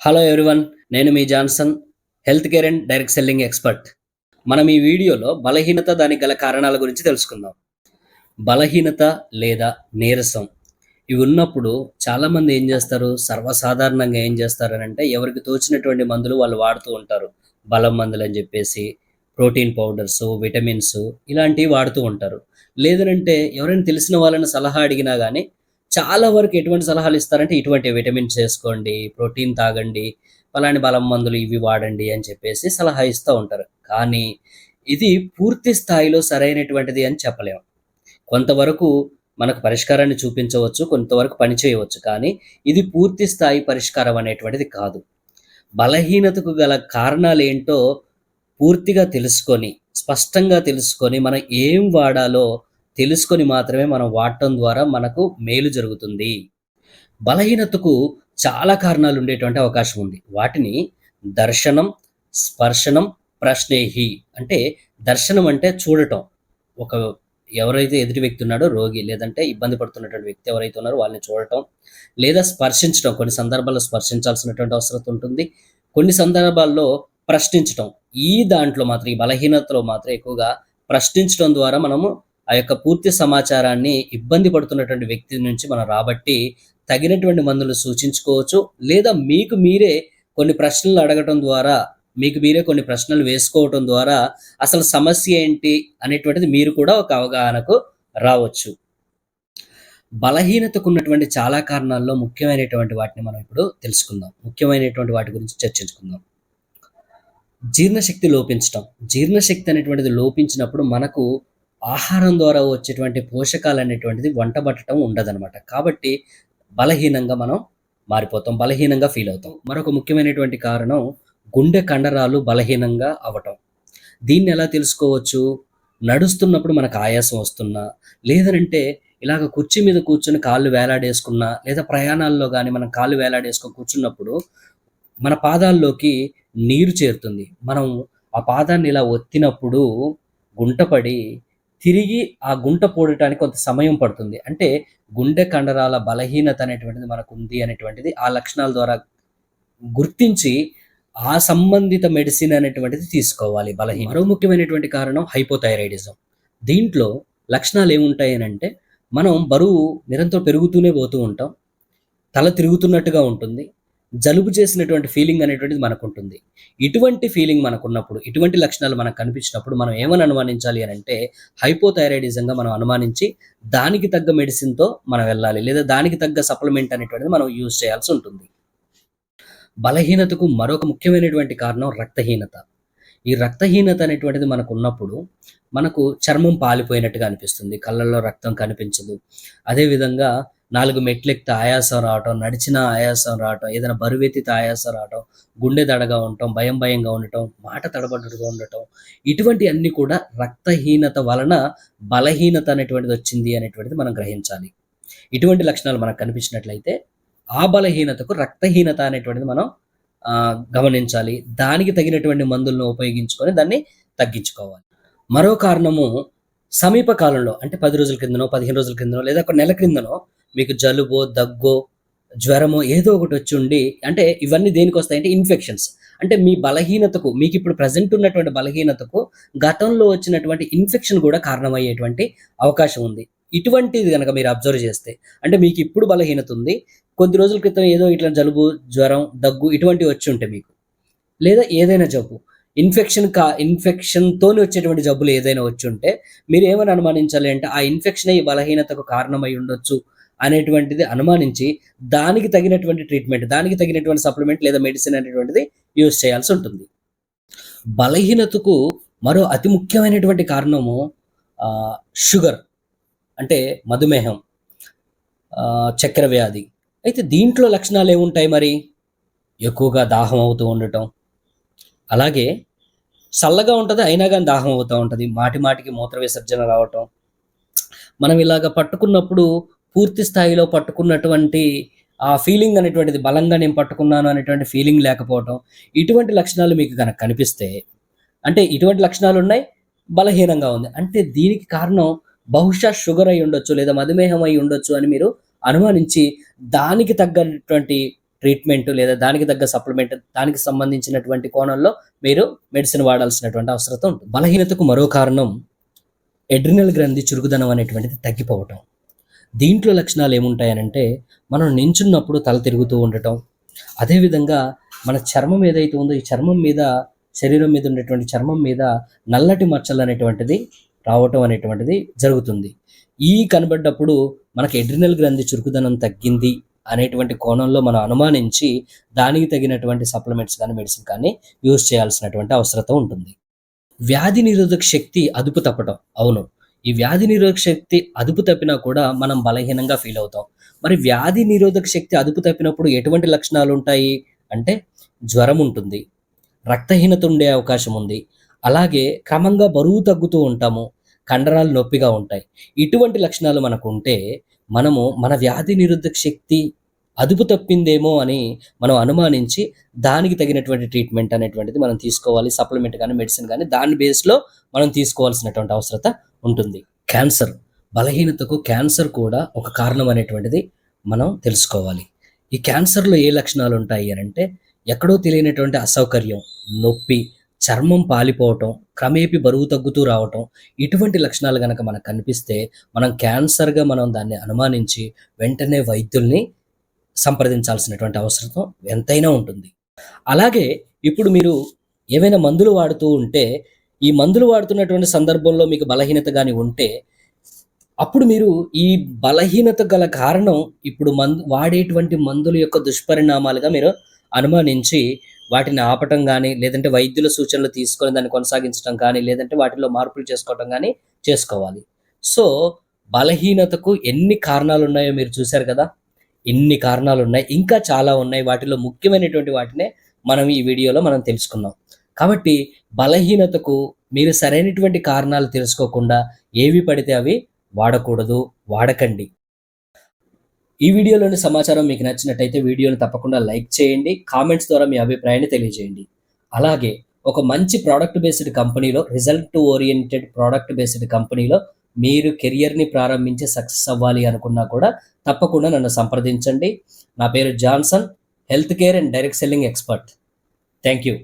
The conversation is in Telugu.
హలో ఎవ్రీవన్ నేను మీ Johnson health care and direct selling expert మనం ఈ వీడియోలో బలహీనత దానికి గల కారణాల గురించి తెలుసుకుందాం. బలహీనత లేదా నీరసం. ఇవి ఉన్నప్పుడు చాలామంది ఏం చేస్తారు? సర్వసాధారణంగా ఏం చేస్తారని అంటే ఎవరికి తోచినటువంటి మందులు వాళ్ళు వాడుతూ ఉంటారు. బలం మందులు అని చెప్పేసి ప్రోటీన్ పౌడర్స్ విటమిన్స్ ఇలాంటివి వాడుతూ ఉంటారు. లేదనంటే ఎవరైనా తెలిసిన వాళ్ళని సలహా అడిగినా కానీ చాలా వరకు ఎటువంటి సలహాలు ఇస్తారంటే ఇటువంటి విటమిన్స్ వేసుకోండి ప్రోటీన్ తాగండి పలాని బలం మందులు ఇవి వాడండి అని చెప్పేసి సలహా ఇస్తూ ఉంటారు. కానీ ఇది పూర్తి స్థాయిలో సరైనటువంటిది అని చెప్పలేము కొంతవరకు మనకు పరిష్కారాన్ని చూపించవచ్చు కొంతవరకు పని చేయవచ్చు కానీ ఇది పూర్తి స్థాయి పరిష్కారం అనేటువంటిది కాదు. బలహీనతకు గల కారణాలు ఏంటో పూర్తిగా తెలుసుకొని స్పష్టంగా తెలుసుకొని మనం ఏం వాడాలో తెలుసుకొని మాత్రమే మనం వాడటం ద్వారా మనకు మేలు జరుగుతుంది. బలహీనతకు చాలా కారణాలు ఉండేటువంటి అవకాశం ఉంది. వాటిని దర్శనం స్పర్శనం ప్రశ్నేహి అంటే దర్శనం అంటే చూడటం. ఒక ఎవరైతే ఎదుటి వ్యక్తి ఉన్నాడో రోగి లేదంటే ఇబ్బంది పడుతున్నటువంటి వ్యక్తి ఎవరైతే ఉన్నారో వాళ్ళని చూడటం లేదా స్పర్శించడం కొన్ని సందర్భాల్లో స్పర్శించాల్సినటువంటి అవసరం ఉంటుంది. కొన్ని సందర్భాల్లో ప్రశ్నించటం. ఈ దాంట్లో మాత్రం ఈ బలహీనతలో మాత్రం ఎక్కువగా ప్రశ్నించడం ద్వారా మనము ఆ యొక్క పూర్తి సమాచారాన్ని ఇబ్బంది పడుతున్నటువంటి వ్యక్తి నుంచి మనం రాబట్టి తగినటువంటి మందులు సూచించుకోవచ్చు. లేదా మీకు మీరే కొన్ని ప్రశ్నలు అడగటం ద్వారా మీకు మీరే కొన్ని ప్రశ్నలు వేసుకోవటం ద్వారా అసలు సమస్య ఏంటి అనేటువంటిది మీరు కూడా ఒక అవగాహనకు రావచ్చు. బలహీనతకు ఉన్నటువంటి చాలా కారణాల్లో ముఖ్యమైనటువంటి వాటిని మనం ఇప్పుడు తెలుసుకుందాం. ముఖ్యమైనటువంటి వాటి గురించి చర్చించుకుందాం. జీర్ణశక్తి లోపించటం. జీర్ణశక్తి అనేటువంటిది లోపించినప్పుడు మనకు ఆహారం ద్వారా వచ్చేటువంటి పోషకాలు అనేటువంటిది వంట పట్టడం ఉండదనమాట కాబట్టి బలహీనంగా మనం మారిపోతాం బలహీనంగా ఫీల్ అవుతాం. మరొక ముఖ్యమైనటువంటి కారణం గుండె కండరాలు బలహీనంగా అవటం. దీన్ని ఎలా తెలుసుకోవచ్చు? నడుస్తున్నప్పుడు మనకు ఆయాసం వస్తున్నా లేదనంటే ఇలాగ కుర్చీ మీద కూర్చొని కాళ్ళు వేలాడేసుకున్నా లేదా ప్రయాణాల్లో కానీ మనం కాళ్ళు వేలాడేసుకొని కూర్చున్నప్పుడు మన పాదాల్లోకి నీరు చేరుతుంది. మనం ఆ పాదాన్ని ఇలా ఒత్తినప్పుడు గుంటపడి తిరిగి ఆ గుంట పోడటానికి కొంత సమయం పడుతుంది. అంటే గుండె కండరాల బలహీనత అనేటువంటిది మనకు ఉంది అనేటువంటిది ఆ లక్షణాల ద్వారా గుర్తించి ఆ సంబంధిత మెడిసిన్ అనేటువంటిది తీసుకోవాలి బలహీన మరో ముఖ్యమైనటువంటి కారణం హైపోథైరాయిడిజం. దీంట్లో లక్షణాలు ఏముంటాయి అని అంటే మనం బరువు నిరంతరం పెరుగుతూనే పోతూ ఉంటాం. తల తిరుగుతున్నట్టుగా ఉంటుంది. జలుబు చేసినటువంటి ఫీలింగ్ అనేటువంటిది మనకు ఉంటుంది ఇటువంటి ఫీలింగ్ మనకు ఉన్నప్పుడు ఇటువంటి లక్షణాలు మనకు కనిపించినప్పుడు మనం ఏమని అనుమానించాలి అని అంటే హైపోథైరాయిడిజంగా మనం అనుమానించి దానికి తగ్గ మెడిసిన్తో మనం వెళ్ళాలి. లేదా దానికి తగ్గ సప్లిమెంట్ అనేటువంటిది మనం యూజ్ చేయాల్సి ఉంటుంది. బలహీనతకు మరొక ముఖ్యమైనటువంటి కారణం రక్తహీనత. ఈ రక్తహీనత అనేటువంటిది మనకు ఉన్నప్పుడు మనకు చర్మం పాలిపోయినట్టుగా అనిపిస్తుంది. కళ్ళల్లో రక్తం కనిపించదు. అదేవిధంగా నాలుగు మెట్లెక్కితే ఆయాసం రావటం నడిచిన ఆయాసం రావటం ఏదైనా బరువెత్తితే ఆయాసం రావటం గుండె దడగా ఉండటం భయం భయంగా ఉండటం మాట తడబడ్డట్టుగా ఉండటం ఇటువంటి అన్ని కూడా రక్తహీనత వలన బలహీనత అనేటువంటిది వచ్చింది అనేటువంటిది మనం గ్రహించాలి. ఇటువంటి లక్షణాలు మనకు కనిపించినట్లయితే ఆ బలహీనతకు రక్తహీనత అనేటువంటిది మనం గమనించాలి. దానికి తగినటువంటి మందులను ఉపయోగించుకొని దాన్ని తగ్గించుకోవాలి. మరో కారణము సమీప కాలంలో అంటే పది రోజుల కిందనో పదిహేను రోజుల కిందనో లేదా ఒక నెల క్రిందనో మీకు జలుబో దగ్గో జ్వరమో ఏదో ఒకటి వచ్చి ఉండి అంటే ఇవన్నీ దేనికి వస్తాయంటే ఇన్ఫెక్షన్స్ అంటే మీ బలహీనతకు మీకు ఇప్పుడు ప్రజెంట్ ఉన్నటువంటి బలహీనతకు గతంలో వచ్చినటువంటి ఇన్ఫెక్షన్ కూడా కారణమయ్యేటువంటి అవకాశం ఉంది. ఇటువంటిది కనుక మీరు అబ్జర్వ్ చేస్తే అంటే మీకు ఇప్పుడు బలహీనత ఉంది కొద్ది రోజుల క్రితం ఏదో ఇట్లా జలుబు జ్వరం దగ్గు ఇటువంటివి వచ్చి ఉంటే మీకు. లేదా ఏదైనా జబ్బు. ఇన్ఫెక్షన్ కా ఇన్ఫెక్షన్తోనే వచ్చేటువంటి జబ్బులు ఏదైనా వచ్చి ఉంటే మీరు ఏమని అనుమానించాలి అంటే ఆ ఇన్ఫెక్షన్ ఈ బలహీనతకు కారణమై ఉండొచ్చు అనేటువంటిది అనుమానించి దానికి తగినటువంటి ట్రీట్మెంట్ దానికి తగినటువంటి సప్లిమెంట్ లేదా మెడిసిన్ అనేటువంటిది యూజ్ చేయాల్సి ఉంటుంది. బలహీనతకు మరో అతి ముఖ్యమైనటువంటి కారణము షుగర్ అంటే మధుమేహం చక్కెర వ్యాధి. అయితే దీంట్లో లక్షణాలు ఏముంటాయి మరి? ఎక్కువగా దాహం అవుతూ ఉండటం. అలాగే చల్లగా ఉంటుంది అయినా కానీ దాహం అవుతూ ఉంటుంది. మాటి మాటికి మూత్ర విసర్జన రావటం. మనం ఇలాగ పట్టుకున్నప్పుడు పూర్తి స్థాయిలో పట్టుకున్నటువంటి ఆ ఫీలింగ్ అనేటువంటిది బలంగా నేను పట్టుకున్నాను అనేటువంటి ఫీలింగ్ లేకపోవటం ఇటువంటి లక్షణాలు మీకు కనుక కనిపిస్తే అంటే ఇటువంటి లక్షణాలు ఉన్నాయి బలహీనంగా ఉంది. అంటే దీనికి కారణం బహుశా షుగర్ అయి ఉండొచ్చు లేదా మధుమేహం అయి ఉండొచ్చు అని మీరు అనుమానించి దానికి తగ్గటువంటి ట్రీట్మెంట్ లేదా దానికి తగ్గ సప్లిమెంట్ దానికి సంబంధించినటువంటి కోణంలో మీరు మెడిసిన్ వాడాల్సినటువంటి అవసరం ఉంటుంది. బలహీనతకు మరో కారణం ఎడ్రినల్ గ్రంథి చురుకుదనం అనేటువంటిది తగ్గిపోవటం. దీంట్లో లక్షణాలు ఏముంటాయనంటే మనం నించున్నప్పుడు తల తిరుగుతూ ఉండటం. అదేవిధంగా మన చర్మం ఏదైతే ఉందో ఈ చర్మం మీద శరీరం మీద ఉండేటువంటి చర్మం మీద నల్లటి మచ్చలు అనేటువంటిది రావటం అనేటువంటిది జరుగుతుంది. ఈ కనబడ్డప్పుడు మనకి ఎడ్రినల్ గ్రంథి చురుకుదనం తగ్గింది అనేటువంటి కోణంలో మనం అనుమానించి దానికి తగినటువంటి సప్లిమెంట్స్ కానీ మెడిసిన్ కానీ యూజ్ చేయాల్సినటువంటి అవసరత ఉంటుంది. వ్యాధి నిరోధక శక్తి అదుపు తప్పటం. అవును. ఈ వ్యాధి నిరోధక శక్తి అదుపు తప్పినా కూడా మనం బలహీనంగా ఫీల్ అవుతాం. మరి వ్యాధి నిరోధక శక్తి అదుపు తప్పినప్పుడు ఎటువంటి లక్షణాలు ఉంటాయి? అంటే జ్వరం ఉంటుంది రక్తహీనత ఉండే అవకాశం ఉంది. అలాగే క్రమంగా బరువు తగ్గుతూ ఉంటాము కండరాలు నొప్పిగా ఉంటాయి. ఇటువంటి లక్షణాలు మనకు ఉంటే మనము మన వ్యాధి నిరోధక శక్తి అదుపు తప్పిందేమో అని మనం అనుమానించి దానికి తగినటువంటి ట్రీట్మెంట్ అనేటువంటిది మనం తీసుకోవాలి. సప్లిమెంట్ కానీ మెడిసిన్ కానీ దాని బేస్లో మనం తీసుకోవాల్సినటువంటి అవసరత ఉంటుంది. క్యాన్సర్ బలహీనతకు క్యాన్సర్ కూడా ఒక కారణం అనేటువంటిది మనం తెలుసుకోవాలి. ఈ క్యాన్సర్లో ఏ లక్షణాలు ఉంటాయి అని అంటే ఎక్కడో తెలియనటువంటి అసౌకర్యం నొప్పి చర్మం పాలిపోవటం క్రమేపీ బరువు తగ్గుతూ రావటం ఇటువంటి లక్షణాలు కనుక మనకు కనిపిస్తే మనం క్యాన్సర్గా మనం దాన్ని అనుమానించి వెంటనే వైద్యుల్ని సంప్రదించాల్సినటువంటి అవసరం ఎంతైనా ఉంటుంది. అలాగే ఇప్పుడు మీరు ఏవైనా మందులు వాడుతూ ఉంటే ఈ మందులు వాడుతున్నటువంటి సందర్భంలో మీకు బలహీనత కానీ ఉంటే అప్పుడు మీరు ఈ బలహీనత గల కారణం ఇప్పుడు మందు వాడేటువంటి మందుల యొక్క దుష్పరిణామాలుగా మీరు అనుమానించి వాటిని ఆపటం కానీ లేదంటే వైద్యుల సూచనలు తీసుకొని దాన్ని కొనసాగించడం కానీ లేదంటే వాటిలో మార్పులు చేసుకోవటం కానీ చేసుకోవాలి. సో బలహీనతకు ఎన్ని కారణాలు ఉన్నాయో మీరు చూశారు కదా? ఇన్ని కారణాలు ఉన్నాయి ఇంకా చాలా ఉన్నాయి. వాటిలో ముఖ్యమైనటువంటి వాటినే మనం ఈ వీడియోలో మనం తెలుసుకున్నాం కాబట్టి బలహీనతకు మీరు సరైనటువంటి కారణాలు తెలుసుకోకుండా ఏవి పడితే అవి వాడకూడదు వాడకండి. ఈ వీడియోలోని సమాచారం మీకు నచ్చినట్టయితే వీడియోని తప్పకుండా లైక్ చేయండి కామెంట్స్ ద్వారా మీ అభిప్రాయాన్ని తెలియజేయండి. అలాగే ఒక మంచి ప్రోడక్ట్ బేస్డ్ కంపెనీలో రిజల్ట్ ఓరియంటెడ్ ప్రోడక్ట్ బేస్డ్ కంపెనీలో మీరు కెరియర్ని ప్రారంభించి సక్సెస్ అవ్వాలి అనుకున్నా కూడా తప్పకుండా నన్ను సంప్రదించండి. నా పేరు Johnson health care and direct selling expert. Thank you